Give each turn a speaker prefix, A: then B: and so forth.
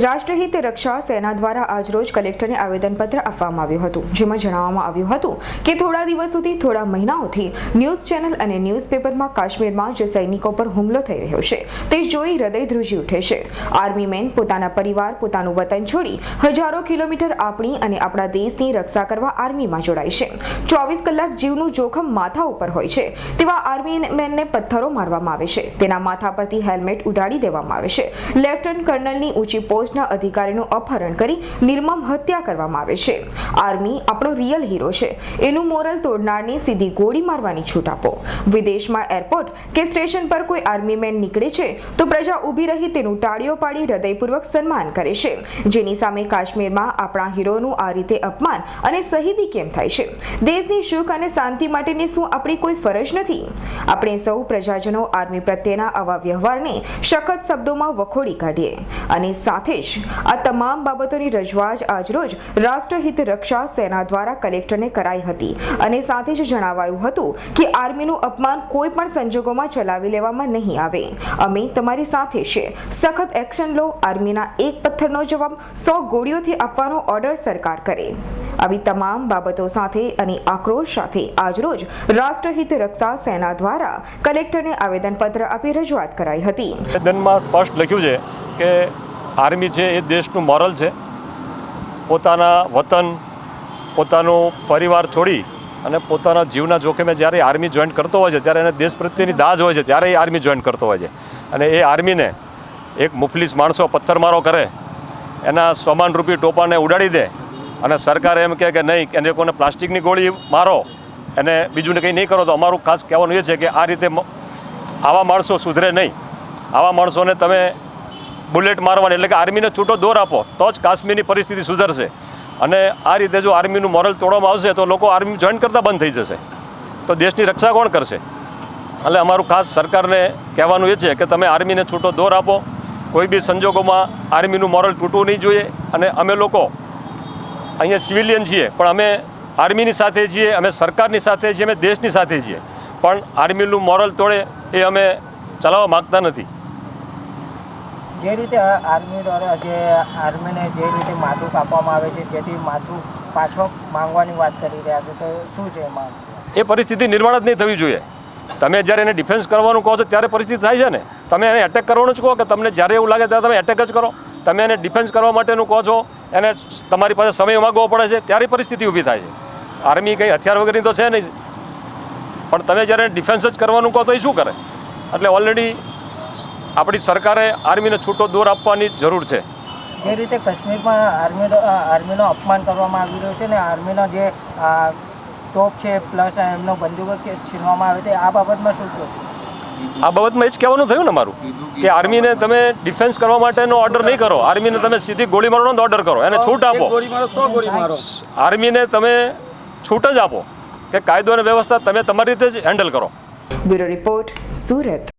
A: રાષ્ટ્રહિત રક્ષા સેના દ્વારા આજરોજ કલેક્ટરને આવેદનપત્ર આપવામાં આવ્યું હતું. જેમાં જણાવવામાં આવ્યું હતું કે થોડા દિવસોથી થોડા મહિનાઓથી ન્યૂઝ ચેનલ અને ન્યૂઝપેપરમાં કાશ્મીરમાં જે સૈનિકો પર હુમલો થઈ રહ્યો છે, તે જોઈ હૃદય ધ્રુજી ઉઠે છે. આર્મી પોતાના પરિવાર, પોતાનું વતન છોડી હજારો કિલોમીટર આપણી અને આપણા દેશની રક્ષા કરવા આર્મીમાં જોડાય છે. ચોવીસ કલાક જીવનું જોખમ માથા ઉપર હોય છે, તેવા આર્મી મેનને પથ્થરો મારવામાં આવે છે. તેના માથા પરથી હેલ્મેટ ઉડાડી દેવામાં આવે છે. લેફ્ટનન્ટ કર્નલની ઊંચી પોસ્ટના અધિકારીનું અપહરણ કરી નિર્મમ હત્યા કરવામાં આવે છે. આર્મી આપણો રિયલ હીરો છે. એનું મોરલ તોડનારને સીધી ગોળી મારવાની છૂટ આપો. વિદેશમાં એરપોર્ટ કે સ્ટેશન પર કોઈ આર્મી મેન નીકળે છે, તો પ્રજા ઊભી રહી તેનું ટાળીઓ પાડી હૃદયપૂર્વક સન્માન કરે છે. જેની સામે કાશ્મીરમાં આપણા હીરોનું આ રીતે અપમાન અને શહીદી કેમ થાય છે? દેશની સુખ અને શાંતિ માટેની શું આપણી કોઈ ફરજ નથી? આપણે સૌ પ્રજાજનો આર્મી પ્રત્યેના આવા વ્યવહારને સખત શબ્દોમાં વખોડી કાઢીએ અને સાથે જ આ તમામ બાબતોની રજૂઆત આજરોજ રાષ્ટ્રહિત રક્ષા સેના દ્વારા કલેક્ટરને કરાઈ હતી. અને સાથે જ જણાવાયું હતું કે આર્મીનું અપમાન કોઈ પણ સંજોગોમાં ચલાવી લેવામાં નહીં આવે. અમે તમારી સાથે છે. સખત એક્શન લો, આર્મીના એક પથ્થરનો જવાબ, સો ગોળીઓથી આપવાનો ઓર્ડર સરકાર કરે. આવી તમામ બાબતો સાથે અને આક્રોશ સાથે આજરોજ રાષ્ટ્રહિત રક્ષા સેના દ્વારા કલેક્ટરને આવેદનપત્ર આપી રજૂઆત કરાઈ હતી.
B: આવેદનમાં સ્પષ્ટ લખ્યું છે કે આર્મી છે, એ દેશનું મોરલ છે. પોતાના વતન, પોતાનો પરિવાર છોડી અને પોતાના જીવના જોખમે જ્યારે આર્મી જોઈન કરતો હોય છે, ત્યારે એને દેશ પ્રત્યેની દાજ હોય છે, ત્યારે એ આર્મી જોઈન કરતો હોય છે. અને એ આર્મીને એક મુફલીસ માણસો પથ્થરમારો કરે, એના સમાનરૂપી ટોપાને ઉડાડી દે અને સરકાર એમ કહે કે નહીં, એને કોને પ્લાસ્ટિકની ગોળી મારો, એને બીજું કંઈ નહીં કરો, તો અમારું ખાસ કહેવાનું એ છે કે આ રીતે આવા માણસો સુધરે નહીં. આવા માણસોને તમે બુલેટ મારવાની, એટલે કે આર્મીને છૂટો દોર આપો, તો જ કાશ્મીરની પરિસ્થિતિ સુધરશે. અને આ રીતે જો આર્મીનું મોરલ તોડવામાં આવશે, તો લોકો આર્મી જોઈન કરતાં બંધ થઈ જશે. તો દેશની રક્ષા કોણ કરશે? એટલે અમારું ખાસ સરકારને કહેવાનું એ છે કે તમે આર્મીને છૂટો દોર આપો, કોઈ બી સંજોગોમાં આર્મીનું મોરલ તૂટવું નહીં જોઈએ, અને અમે લોકો અહીંયા સિવિલિયન છીએ, પણ અમે આર્મીની સાથે છીએ, અમે સરકારની સાથે છીએ, અમે દેશની સાથે છીએ. પણ આર્મીનું મોરલ તોડે એ અમે ચલાવવા માગતા નથી.
C: જે રીતે આર્મી દ્વારા જે આર્મીને જે રીતે માથું કાપવામાં આવે છે, જેથી માથું પાછો માંગવાની વાત કરી રહ્યા છે, તો શું છે એમાં?
B: એ પરિસ્થિતિ નિર્માણ જ નહીં થવી જોઈએ. તમે જ્યારે એને ડિફેન્સ કરવાનું કહો છો, ત્યારે પરિસ્થિતિ થાય છે ને? તમે એને એટેક કરવાનું જ કહો કે તમને જ્યારે એવું લાગે ત્યારે તમે એટેક જ કરો? તમે એને ડિફેન્સ કરવા માટેનું કહો છો, એને તમારી પાસે સમય માગવો પડે છે, ત્યારે પરિસ્થિતિ ઊભી થાય છે. આર્મી કંઈ હથિયાર વગરની તો છે નહીં. પણ તમે જ્યારે ડિફેન્સ જ કરવાનું કહો તો એ શું કરે? એટલે ઓલરેડી આપણી સરકારે આર્મીને છૂટો દોર આપવાની જરૂર છે.
C: જે રીતે કાશ્મીરમાં આર્મીનો આર્મીનો અપમાન કરવામાં આવી રહ્યો છે ને આર્મીનો જે આ, ટોપ છે પ્લસ એમનો બંદૂક કે છીનવામાં આવે છે આ બાબતમાં શું કહો
B: આ બાબતમાં એ જ કહેવાનું થયું ને મારું કે આર્મીને તમે ડિફેન્સ કરવા માટેનો ઓર્ડર નહીં કરો. આર્મીને તમે સીધી ગોળીમારોનો જ ઓર્ડર કરો. એને છૂટ આપો. આર્મીને તમે છૂટ જ આપો. કે કાયદો અને વ્યવસ્થા તમે તમારી રીતે જ હેન્ડલ કરો.
A: Bureau report Surat.